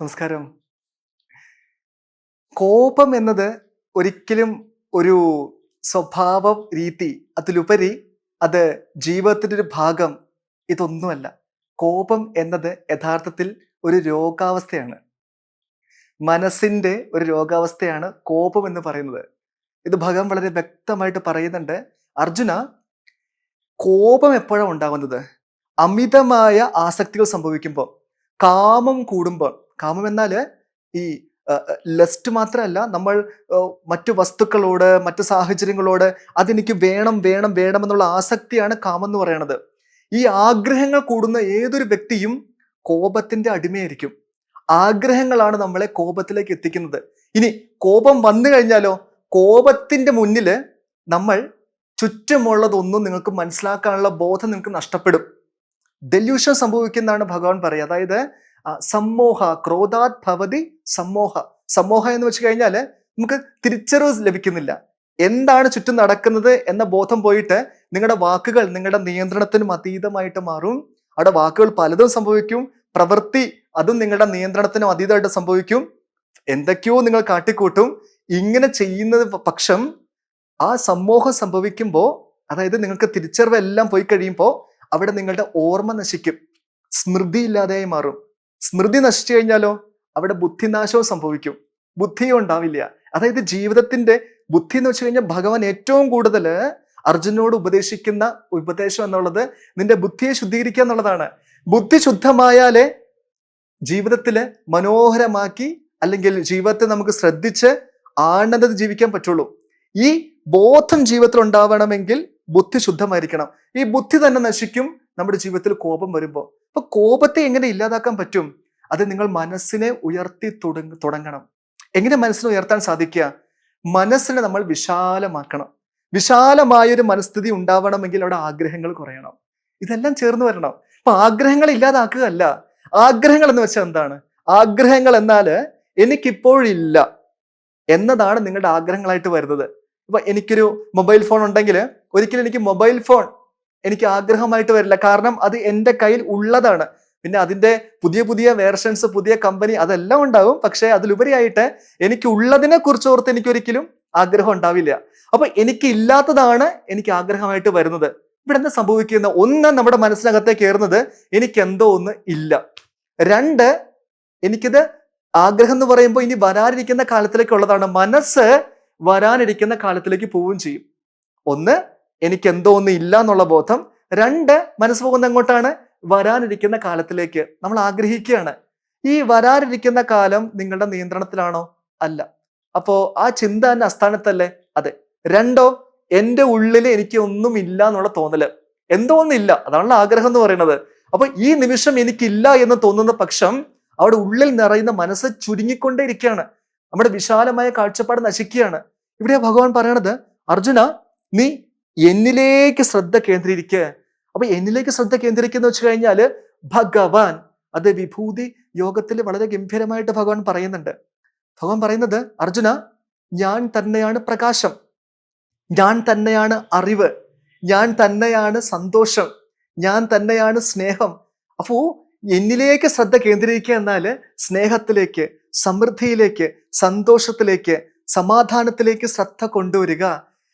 നമസ്കാരം. കോപം എന്നത് ഒരിക്കലും ഒരു സ്വഭാവ രീതി അതിലുപരി അത് ജീവിതത്തിന്റെ ഒരു ഭാഗം ഇതൊന്നുമല്ല. കോപം എന്നത് യഥാർത്ഥത്തിൽ ഒരു രോഗാവസ്ഥയാണ്. മനസ്സിന്റെ ഒരു രോഗാവസ്ഥയാണ് കോപം എന്ന് പറയുന്നത്. ഇത് ഭഗവാൻ വളരെ വ്യക്തമായിട്ട് പറയുന്നുണ്ട്. അർജുന കോപം എപ്പോഴാണ് ഉണ്ടാകുന്നത്? അമിതമായ ആസക്തികൾ സംഭവിക്കുമ്പോൾ കാമം കൂടുമ്പോൾ. കാമം എന്നാൽ ഈ ലസ്റ്റ് മാത്രമല്ല നമ്മൾ മറ്റു വസ്തുക്കളോട് മറ്റു സാഹചര്യങ്ങളോട് അതെനിക്ക് വേണം വേണം വേണം എന്നുള്ള ആസക്തിയാണ് കാമം എന്ന് പറയുന്നത്. ഈ ആഗ്രഹങ്ങൾ കൂടുന്ന ഏതൊരു വ്യക്തിയും കോപത്തിന്റെ അടിമയായിരിക്കും. ആഗ്രഹങ്ങളാണ് നമ്മളെ കോപത്തിലേക്ക് എത്തിക്കുന്നത്. ഇനി കോപം വന്നു കഴിഞ്ഞാലോ കോപത്തിന്റെ മുന്നിൽ നമ്മൾ ചുറ്റുമുള്ളതൊന്നും നിങ്ങൾക്ക് മനസ്സിലാക്കാനുള്ള ബോധം നിങ്ങൾക്ക് നഷ്ടപ്പെടും. ഡെല്യൂഷൻ സംഭവിക്കുന്നതാണ് ഭഗവാൻ പറയുക. അതായത് സമ്മോഹ ക്രോധാത് ഭവതി സമ്മോഹ. സമ്മോഹ എന്ന് വെച്ച് കഴിഞ്ഞാൽ നമുക്ക് തിരിച്ചറിവ് ലഭിക്കുന്നില്ല. എന്താണ് ചുറ്റും നടക്കുന്നത് എന്ന ബോധം പോയിട്ട് നിങ്ങളുടെ വാക്കുകൾ നിങ്ങളുടെ നിയന്ത്രണത്തിനും അതീതമായിട്ട് മാറും. അവിടെ വാക്കുകൾ പലതും സംഭവിക്കും. പ്രവൃത്തി അതും നിങ്ങളുടെ നിയന്ത്രണത്തിനും അതീതമായിട്ട് സംഭവിക്കും. എന്തൊക്കെയോ നിങ്ങൾ കാട്ടിക്കൂട്ടും. ഇങ്ങനെ ചെയ്യുന്നത് പക്ഷം ആ സമൂഹം സംഭവിക്കുമ്പോൾ അതായത് നിങ്ങൾക്ക് തിരിച്ചറിവ് എല്ലാം പോയി കഴിയുമ്പോൾ അവിടെ നിങ്ങളുടെ ഓർമ്മ നശിക്കും. സ്മൃതി ഇല്ലാതെയായി മാറും. സ്മൃതി നശിച്ചു കഴിഞ്ഞാലോ? അവിടെ ബുദ്ധിനാശവും സംഭവിക്കും. ബുദ്ധിയും ഉണ്ടാവില്ല. അതായത് ജീവിതത്തിന്റെ ബുദ്ധി എന്ന് വെച്ച് കഴിഞ്ഞാൽ ഭഗവാൻ ഏറ്റവും കൂടുതൽ അർജുനോട് ഉപദേശിക്കുന്ന ഉപദേശം എന്നുള്ളത് നിന്റെ ബുദ്ധിയെ ശുദ്ധീകരിക്കുക എന്നുള്ളതാണ്. ബുദ്ധി ശുദ്ധമായാലേ ജീവിതത്തിൽ മനോഹരമാക്കി അല്ലെങ്കിൽ ജീവിതത്തെ നമുക്ക് ശ്രദ്ധിച്ച് ആനന്ദത്തിൽ ജീവിക്കാൻ പറ്റുള്ളൂ. ഈ ബോധം ജീവിതത്തിൽ ഉണ്ടാവണമെങ്കിൽ ബുദ്ധി ശുദ്ധമായിരിക്കണം. ഈ ബുദ്ധി തന്നെ നശിക്കും. നമ്മുടെ ജീവിതത്തിൽ കോപം വരുമ്പോൾ. അപ്പൊ കോപത്തെ എങ്ങനെ ഇല്ലാതാക്കാൻ പറ്റും? അത് നിങ്ങൾ മനസ്സിനെ ഉയർത്തി തുടങ്ങ തുടങ്ങണം. എങ്ങനെ മനസ്സിനെ ഉയർത്താൻ സാധിക്കുക? മനസ്സിനെ നമ്മൾ വിശാലമാക്കണം. വിശാലമായൊരു മനസ്ഥിതി ഉണ്ടാവണമെങ്കിൽ അവിടെ ആഗ്രഹങ്ങൾ കുറയണം. ഇതെല്ലാം ചേർന്ന് വരണം. അപ്പൊ ആഗ്രഹങ്ങൾ ഇല്ലാതാക്കുകയല്ല. ആഗ്രഹങ്ങൾ എന്ന് വെച്ചാൽ എന്താണ്? ആഗ്രഹങ്ങൾ എന്നാൽ എനിക്കിപ്പോഴില്ല എന്നതാണ് നിങ്ങളുടെ ആഗ്രഹങ്ങളായിട്ട് വരുന്നത്. ഇപ്പൊ എനിക്കൊരു മൊബൈൽ ഫോൺ ഉണ്ടെങ്കിൽ ഒരിക്കലും എനിക്ക് മൊബൈൽ ഫോൺ എനിക്ക് ആഗ്രഹമായിട്ട് വരില്ല. കാരണം അത് എന്റെ കയ്യിൽ ഉള്ളതാണ്. പിന്നെ അതിന്റെ പുതിയ പുതിയ വേർഷൻസ് പുതിയ കമ്പനി അതെല്ലാം ഉണ്ടാവും പക്ഷേ അതിലുപരിയായിട്ട് എനിക്ക് ഉള്ളതിനെ കുറിച്ച് ഓർത്ത് എനിക്ക് ഒരിക്കലും ആഗ്രഹം ഉണ്ടാവില്ല. അപ്പൊ എനിക്ക് ഇല്ലാത്തതാണ് എനിക്ക് ആഗ്രഹമായിട്ട് വരുന്നത്. ഇവിടെ എന്താ സംഭവിക്കുന്ന ഒന്ന് നമ്മുടെ മനസ്സിനകത്തെ കയറുന്നത് എനിക്ക് എന്തോ ഒന്ന് ഇല്ല. രണ്ട് എനിക്കിത് ആഗ്രഹം എന്ന് പറയുമ്പോൾ ഇനി വരാനിരിക്കുന്ന കാലത്തിലേക്കുള്ളതാണ്. മനസ്സ് വരാനിരിക്കുന്ന കാലത്തിലേക്ക് പോവുകയും ചെയ്യും. ഒന്ന് എനിക്ക് എന്തോ ഒന്നും ഇല്ല എന്നുള്ള ബോധം രണ്ട് മനസ്സ് പോകുന്ന എങ്ങോട്ടാണ്? വരാനിരിക്കുന്ന കാലത്തിലേക്ക് നമ്മൾ ആഗ്രഹിക്കുകയാണ്. ഈ വരാനിരിക്കുന്ന കാലം നിങ്ങളുടെ നിയന്ത്രണത്തിലാണോ? അല്ല. അപ്പോ ആ ചിന്ത തന്നെ അസ്ഥാനത്തല്ലേ അതെ. രണ്ടോ എന്റെ ഉള്ളിൽ എനിക്ക് ഒന്നും ഇല്ല എന്നുള്ള തോന്നൽ. എന്തോ ഒന്നില്ല അതാണല്ലോ ആഗ്രഹം എന്ന് പറയുന്നത്. അപ്പൊ ഈ നിമിഷം എനിക്കില്ല എന്ന് തോന്നുന്ന പക്ഷം അവിടെ ഉള്ളിൽ നിറയുന്ന മനസ്സ് ചുരുങ്ങിക്കൊണ്ടേയിരിക്കുകയാണ്. നമ്മുടെ വിശാലമായ കാഴ്ചപ്പാട് നശിക്കുകയാണ്. ഇവിടെ ഭഗവാൻ പറയണത് അർജുന നീ എന്നിലേക്ക് ശ്രദ്ധ കേന്ദ്രീകരിക്കുക. അപ്പൊ എന്നിലേക്ക് ശ്രദ്ധ കേന്ദ്രീകരിക്കുന്ന വെച്ച് കഴിഞ്ഞാൽ ഭഗവാൻ അത് വിഭൂതി യോഗത്തിൽ വളരെ ഗംഭീരമായിട്ട് ഭഗവാൻ പറയുന്നുണ്ട്. ഭഗവാൻ പറയുന്നത് അർജുന ഞാൻ തന്നെയാണ് പ്രകാശം. ഞാൻ തന്നെയാണ് അറിവ്. ഞാൻ തന്നെയാണ് സന്തോഷം. ഞാൻ തന്നെയാണ് സ്നേഹം. അപ്പോ എന്നിലേക്ക് ശ്രദ്ധ കേന്ദ്രീകരിക്കുക എന്നാൽ സ്നേഹത്തിലേക്ക് സമൃദ്ധിയിലേക്ക് സന്തോഷത്തിലേക്ക് സമാധാനത്തിലേക്ക് ശ്രദ്ധ കൊണ്ടുവരിക.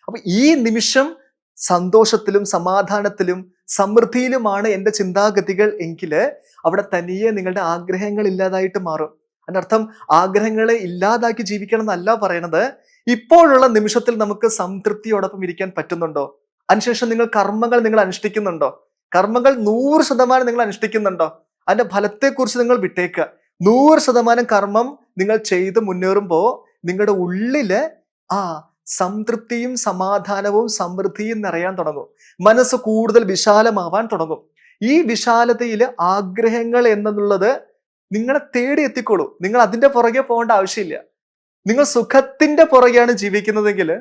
അപ്പൊ ഈ നിമിഷം സന്തോഷത്തിലും സമാധാനത്തിലും സമൃദ്ധിയിലുമാണ് എന്റെ ചിന്താഗതികൾ എങ്കിൽ അവിടെ തനിയെ നിങ്ങളുടെ ആഗ്രഹങ്ങൾ ഇല്ലാതായിട്ട് മാറും. അതിനർത്ഥം ആഗ്രഹങ്ങളെ ഇല്ലാതാക്കി ജീവിക്കണം എന്നല്ല പറയണത്. ഇപ്പോഴുള്ള നിമിഷത്തിൽ നമുക്ക് സംതൃപ്തിയോടൊപ്പം ഇരിക്കാൻ പറ്റുന്നുണ്ടോ? അതിനുശേഷം നിങ്ങൾ കർമ്മങ്ങൾ നിങ്ങൾ അനുഷ്ഠിക്കുന്നുണ്ടോ? കർമ്മങ്ങൾ നൂറ് ശതമാനം നിങ്ങൾ അനുഷ്ഠിക്കുന്നുണ്ടോ? അതിന്റെ ഫലത്തെക്കുറിച്ച് നിങ്ങൾ വിട്ടേക്കുക നൂറ് ശതമാനം കർമ്മം നിങ്ങൾ ചെയ്ത് മുന്നേറുമ്പോൾ നിങ്ങളുടെ ഉള്ളിൽ ആ സംതൃപ്തിയും സമാധാനവും സമൃദ്ധിയും നിറയാൻ തുടങ്ങും. മനസ്സ് കൂടുതൽ വിശാലമാവാൻ തുടങ്ങും. ഈ വിശാലതയിൽ ആഗ്രഹങ്ങൾ എന്നുള്ളത് നിങ്ങളെ തേടി എത്തിക്കോളൂ. നിങ്ങൾ അതിന്റെ പുറകെ പോകേണ്ട ആവശ്യമില്ല. നിങ്ങൾ സുഖത്തിന്റെ പുറകെയാണ് ജീവിക്കുന്നതെങ്കിൽ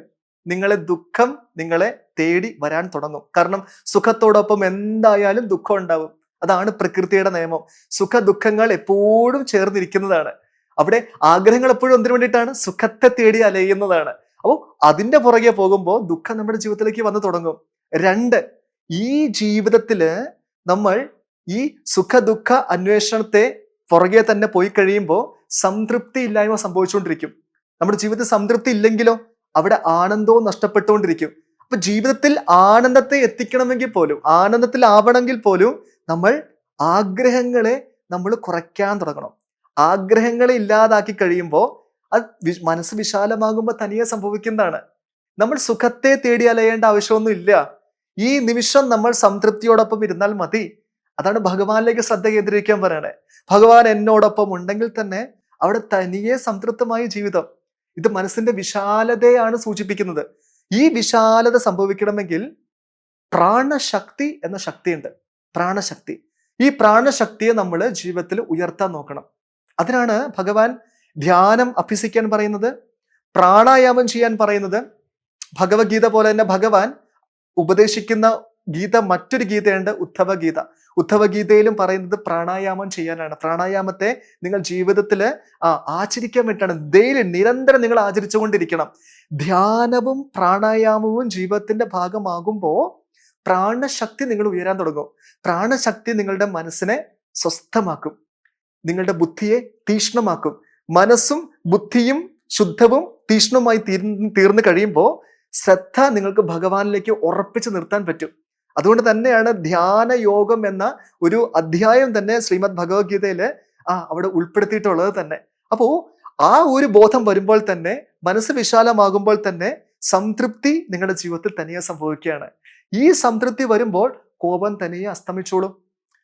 നിങ്ങളെ ദുഃഖം നിങ്ങളെ തേടി വരാൻ തുടങ്ങും. കാരണം സുഖത്തോടൊപ്പം എന്തായാലും ദുഃഖം ഉണ്ടാവും. അതാണ് പ്രകൃതിയുടെ നിയമം. സുഖ ദുഃഖങ്ങൾ എപ്പോഴും ചേർന്നിരിക്കുന്നതാണ്. അവിടെ ആഗ്രഹങ്ങൾ എപ്പോഴും എന്തിനു വേണ്ടിയിട്ടാണ്? സുഖത്തെ തേടി അലയുന്നതാണ്. അപ്പോൾ അതിന്റെ പുറകെ പോകുമ്പോൾ ദുഃഖം നമ്മുടെ ജീവിതത്തിലേക്ക് വന്നു തുടങ്ങും. രണ്ട് ഈ ജീവിതത്തിൽ നമ്മൾ ഈ സുഖ ദുഃഖ അന്വേഷണത്തെ പുറകെ തന്നെ പോയി കഴിയുമ്പോൾ സംതൃപ്തി ഇല്ലായ്മ സംഭവിച്ചുകൊണ്ടിരിക്കും. നമ്മുടെ ജീവിതത്തിൽ സംതൃപ്തി ഇല്ലെങ്കിലോ അവിടെ ആനന്ദവും നഷ്ടപ്പെട്ടുകൊണ്ടിരിക്കും. അപ്പൊ ജീവിതത്തിൽ ആനന്ദത്തെ എത്തിക്കണമെങ്കിൽ പോലും ആനന്ദത്തിൽ ആവണമെങ്കിൽ പോലും നമ്മൾ ആഗ്രഹങ്ങളെ നമ്മൾ കുറയ്ക്കാൻ തുടങ്ങണം. ആഗ്രഹങ്ങളെ ഇല്ലാതാക്കി കഴിയുമ്പോൾ അത് മനസ്സ് വിശാലമാകുമ്പോൾ തനിയെ സംഭവിക്കുന്നതാണ്. നമ്മൾ സുഖത്തെ തേടി അലയേണ്ട ആവശ്യമൊന്നുമില്ല ഈ നിമിഷം നമ്മൾ സംതൃപ്തിയോടൊപ്പം ഇരുന്നാൽ മതി. അതാണ് ഭഗവാനിലേക്ക് ശ്രദ്ധ കേന്ദ്രീകരിക്കാൻ പറയണേ. ഭഗവാൻ എന്നോടൊപ്പം ഉണ്ടെങ്കിൽ തന്നെ അവിടെ തനിയെ സംതൃപ്തമായ ജീവിതം. ഇത് മനസ്സിന്റെ വിശാലതയാണ് സൂചിപ്പിക്കുന്നത്. ഈ വിശാലത സംഭവിക്കണമെങ്കിൽ പ്രാണശക്തി എന്ന ശക്തിയുണ്ട്. പ്രാണശക്തി. ഈ പ്രാണശക്തിയെ നമ്മൾ ജീവിതത്തിൽ ഉയർത്താൻ നോക്കണം. അതിനാണ് ഭഗവാൻ ധ്യാനം അഭ്യസിക്കാൻ പറയുന്നത് പ്രാണായാമം ചെയ്യാൻ പറയുന്നത് ഭഗവത്ഗീത പോലെ തന്നെ ഭഗവാൻ ഉപദേശിക്കുന്ന ഗീത മറ്റൊരു ഗീതയുണ്ട് ഉദ്ധവ ഗീത ഉദ്ധവ ഗീതയിലും പറയുന്നത് പ്രാണായാമം ചെയ്യാനാണ്. പ്രാണായാമത്തെ നിങ്ങൾ ജീവിതത്തിൽ ആചരിക്കാൻ വേണ്ടിയിട്ടാണ്. ഡെയിലി നിരന്തരം നിങ്ങൾ ആചരിച്ചുകൊണ്ടിരിക്കണം. ധ്യാനവും പ്രാണായാമവും ജീവിതത്തിന്റെ ഭാഗമാകുമ്പോൾ പ്രാണശക്തി നിങ്ങൾ ഉയരാൻ തുടങ്ങും. പ്രാണശക്തി നിങ്ങളുടെ മനസ്സിനെ സ്വസ്ഥമാക്കും. നിങ്ങളുടെ ബുദ്ധിയെ തീഷ്ണമാക്കും. മനസ്സും ബുദ്ധിയും ശുദ്ധവും തീഷ്ണവുമായി തീർന്ന് തീർന്നു കഴിയുമ്പോൾ ശ്രദ്ധ നിങ്ങൾക്ക് ഭഗവാനിലേക്ക് ഉറപ്പിച്ചു നിർത്താൻ പറ്റും. അതുകൊണ്ട് തന്നെയാണ് ധ്യാന യോഗം എന്ന ഒരു അധ്യായം തന്നെ ശ്രീമദ് ഭഗവത്ഗീതയിൽ ആ അവിടെ ഉൾപ്പെടുത്തിയിട്ടുള്ളത് തന്നെ. അപ്പോൾ ആ ഒരു ബോധം വരുമ്പോൾ തന്നെ മനസ്സ് വിശാലമാകുമ്പോൾ തന്നെ സംതൃപ്തി നിങ്ങളുടെ ജീവിതത്തിൽ തനിയെ സംഭവിക്കുകയാണ്. ഈ സംതൃപ്തി വരുമ്പോൾ കോപം തനിയെ അസ്തമിച്ചോളും.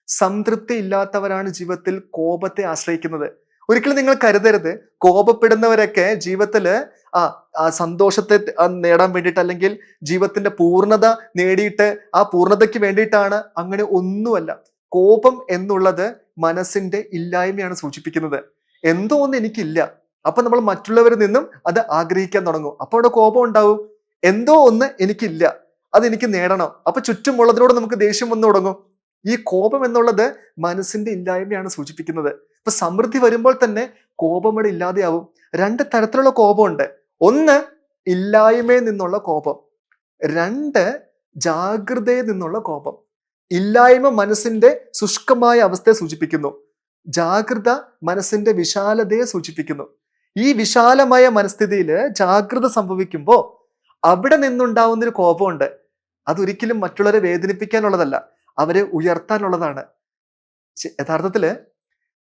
സംതൃപ്തി ഇല്ലാത്തവരാണ് ജീവിതത്തിൽ കോപത്തെ ആശ്രയിക്കുന്നത്. ഒരിക്കലും നിങ്ങൾ കരുതരുത്. കോപപ്പെടുന്നവരൊക്കെ ജീവിതത്തിൽ ആ സന്തോഷത്തെ നേടാൻ വേണ്ടിയിട്ട് അല്ലെങ്കിൽ ജീവിതത്തിന്റെ പൂർണത നേടിയിട്ട് ആ പൂർണതയ്ക്ക് വേണ്ടിയിട്ടാണ് അങ്ങനെ ഒന്നുമല്ല. കോപം എന്നുള്ളത് മനസ്സിന്റെ ഇല്ലായ്മയാണ് സൂചിപ്പിക്കുന്നത്. എന്തോ ഒന്ന് എനിക്കില്ല. അപ്പൊ നമ്മൾ മറ്റുള്ളവരിൽ നിന്നും അത് ആഗ്രഹിക്കാൻ തുടങ്ങും. അപ്പൊ അവിടെ കോപം ഉണ്ടാവും. എന്തോ ഒന്ന് എനിക്കില്ല. അത് എനിക്ക് നേടണം. അപ്പൊ ചുറ്റുമുള്ളതിനോട് നമുക്ക് ദേഷ്യം വന്നു തുടങ്ങും. ഈ കോപം എന്നുള്ളത് മനസ്സിന്റെ ഇല്ലായ്മയാണ് സൂചിപ്പിക്കുന്നത്. ഇപ്പൊ സമൃദ്ധി വരുമ്പോൾ തന്നെ കോപം ഇവിടെ ഇല്ലാതെയാവും. രണ്ട് തരത്തിലുള്ള കോപമുണ്ട്. ഒന്ന് ഇല്ലായ്മയിൽ നിന്നുള്ള കോപം. രണ്ട് ജാഗ്രതയിൽ നിന്നുള്ള കോപം. ഇല്ലായ്മ മനസ്സിന്റെ ശുഷ്കമായ അവസ്ഥയെ സൂചിപ്പിക്കുന്നു. ജാഗ്രത മനസ്സിന്റെ വിശാലതയെ സൂചിപ്പിക്കുന്നു. ഈ വിശാലമായ മനസ്ഥിതിയിൽ ജാഗ്രത സംഭവിക്കുമ്പോൾ അവിടെ നിന്നുണ്ടാവുന്ന ഒരു കോപമുണ്ട്. അതൊരിക്കലും മറ്റുള്ളവരെ വേദനിപ്പിക്കാനുള്ളതല്ല. അവരെ ഉയർത്താനുള്ളതാണ്. യഥാർത്ഥത്തിൽ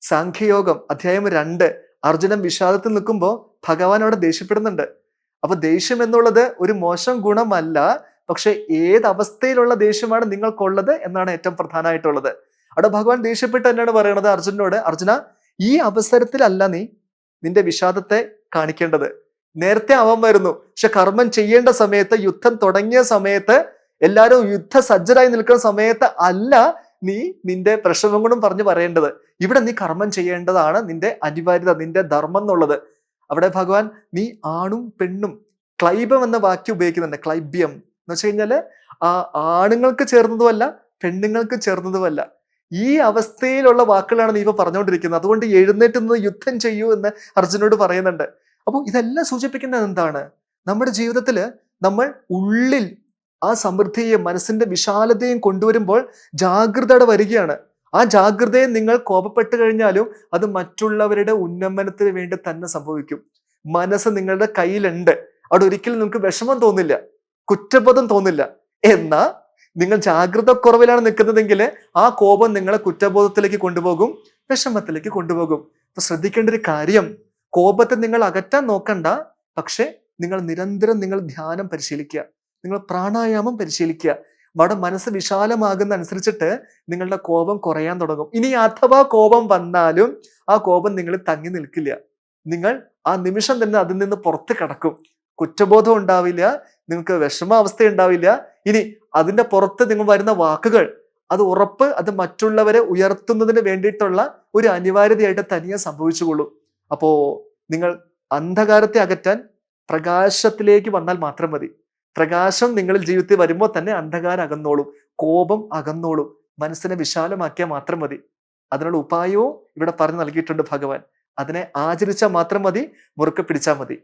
സാഖ്യയോഗം അധ്യായം രണ്ട് അർജുനൻ വിഷാദത്തിൽ നിൽക്കുമ്പോൾ ഭഗവാൻ അവിടെ ദേഷ്യപ്പെടുന്നുണ്ട്. അപ്പൊ ദേഷ്യം എന്നുള്ളത് ഒരു മോശം ഗുണമല്ല പക്ഷെ ഏത് അവസ്ഥയിലുള്ള ദേഷ്യമാണ് നിങ്ങൾക്കുള്ളത് എന്നാണ് ഏറ്റവും പ്രധാനമായിട്ടുള്ളത്. അവിടെ ഭഗവാൻ ദേഷ്യപ്പെട്ട് തന്നെയാണ് പറയണത് അർജുനോട് അർജുന ഈ അവസരത്തിലല്ല നീ നിന്റെ വിഷാദത്തെ കാണിക്കേണ്ടത്. നേരത്തെ അവൻ വരുന്നു പക്ഷെ കർമ്മം ചെയ്യേണ്ട സമയത്ത് യുദ്ധം തുടങ്ങിയ സമയത്ത് എല്ലാവരും യുദ്ധസജ്ജരായി നിൽക്കുന്ന സമയത്ത് അല്ല നീ നിന്റെ പ്രശ്നങ്ങളും പറഞ്ഞു പറയേണ്ടത്. ഇവിടെ നീ കർമ്മം ചെയ്യേണ്ടതാണ് നിന്റെ അനിവാര്യത നിന്റെ ധർമ്മം എന്നുള്ളത്. അവിടെ ഭഗവാൻ നീ ആണും പെണ്ണും ക്ലൈബം എന്ന വാക്യം ഉപയോഗിക്കുന്നുണ്ട് ക്ലൈബ്യം. എന്ന് വെച്ച് കഴിഞ്ഞാൽ ആ ആണുങ്ങൾക്ക് ചേർന്നതുമല്ല പെണ്ണുങ്ങൾക്ക് ചേർന്നതുമല്ല. ഈ അവസ്ഥയിലുള്ള വാക്കുകളാണ് നീ ഇപ്പൊ പറഞ്ഞുകൊണ്ടിരിക്കുന്നത്. അതുകൊണ്ട് എഴുന്നേറ്റ് നിന്ന് യുദ്ധം ചെയ്യൂ എന്ന് അർജുനോട് പറയുന്നുണ്ട്. അപ്പോൾ ഇതെല്ലാം സൂചിപ്പിക്കുന്നത് എന്താണ്? നമ്മുടെ ജീവിതത്തിൽ നമ്മൾ ഉള്ളിൽ ആ സമൃദ്ധിയെയും മനസ്സിന്റെ വിശാലതയും കൊണ്ടുവരുമ്പോൾ ജാഗ്രതയുടെ വരികയാണ്. ആ ജാഗ്രതയെ നിങ്ങൾ കോപപ്പെട്ട് കഴിഞ്ഞാലും അത് മറ്റുള്ളവരുടെ ഉന്നമനത്തിന് വേണ്ടി തന്നെ സംഭവിക്കും. മനസ്സ് നിങ്ങളുടെ കയ്യിലുണ്ട്. അവിടെ ഒരിക്കലും നിങ്ങൾക്ക് വിഷമം തോന്നില്ല. കുറ്റബോധം തോന്നില്ല. എന്നാ നിങ്ങൾ ജാഗ്രത കുറവിലാണ് നിൽക്കുന്നതെങ്കിൽ ആ കോപം നിങ്ങളെ കുറ്റബോധത്തിലേക്ക് കൊണ്ടുപോകും വിഷമത്തിലേക്ക് കൊണ്ടുപോകും. അപ്പൊ ശ്രദ്ധിക്കേണ്ട ഒരു കാര്യം കോപത്തെ നിങ്ങൾ അകറ്റാൻ നോക്കണ്ട. പക്ഷെ നിങ്ങൾ നിരന്തരം നിങ്ങൾ ധ്യാനം പരിശീലിക്കുക. നിങ്ങൾ പ്രാണായാമം പരിശീലിക്കുക. അവിടെ മനസ്സ് വിശാലമാകുന്ന അനുസരിച്ചിട്ട് നിങ്ങളുടെ കോപം കുറയാൻ തുടങ്ങും. ഇനി അഥവാ കോപം വന്നാലും ആ കോപം നിങ്ങൾ തങ്ങി നിൽക്കില്ല. നിങ്ങൾ ആ നിമിഷം തന്നെ അതിൽ നിന്ന് പുറത്ത് കടക്കും. കുറ്റബോധം ഉണ്ടാവില്ല നിങ്ങൾക്ക് വിഷമാവസ്ഥ ഉണ്ടാവില്ല ഇനി അതിന്റെ പുറത്ത് നിങ്ങൾ വരുന്ന വാക്കുകൾ അത് ഉറപ്പ് അത് മറ്റുള്ളവരെ ഉയർത്തുന്നതിന് വേണ്ടിയിട്ടുള്ള ഒരു അനിവാര്യതയായിട്ട് തനിയെ സംഭവിച്ചുകൊള്ളും. അപ്പോൾ നിങ്ങൾ അന്ധകാരത്തെ അകറ്റാൻ പ്രകാശത്തിലേക്ക് വന്നാൽ മാത്രം മതി. പ്രകാശം നിങ്ങളിൽ ജീവിതത്തിൽ വരുമ്പോൾ തന്നെ അന്ധകാരം അകന്നോളും കോപം അകന്നോളും മനസ്സിനെ വിശാലമാക്കിയാൽ മാത്രം മതി. അതിനുള്ള ഉപായവും ഇവിടെ പറഞ്ഞു നൽകിയിട്ടുണ്ട് ഭഗവാൻ. അതിനെ ആചരിച്ചാൽ മാത്രം മതി മുറുക്കെ പിടിച്ചാൽ മതി.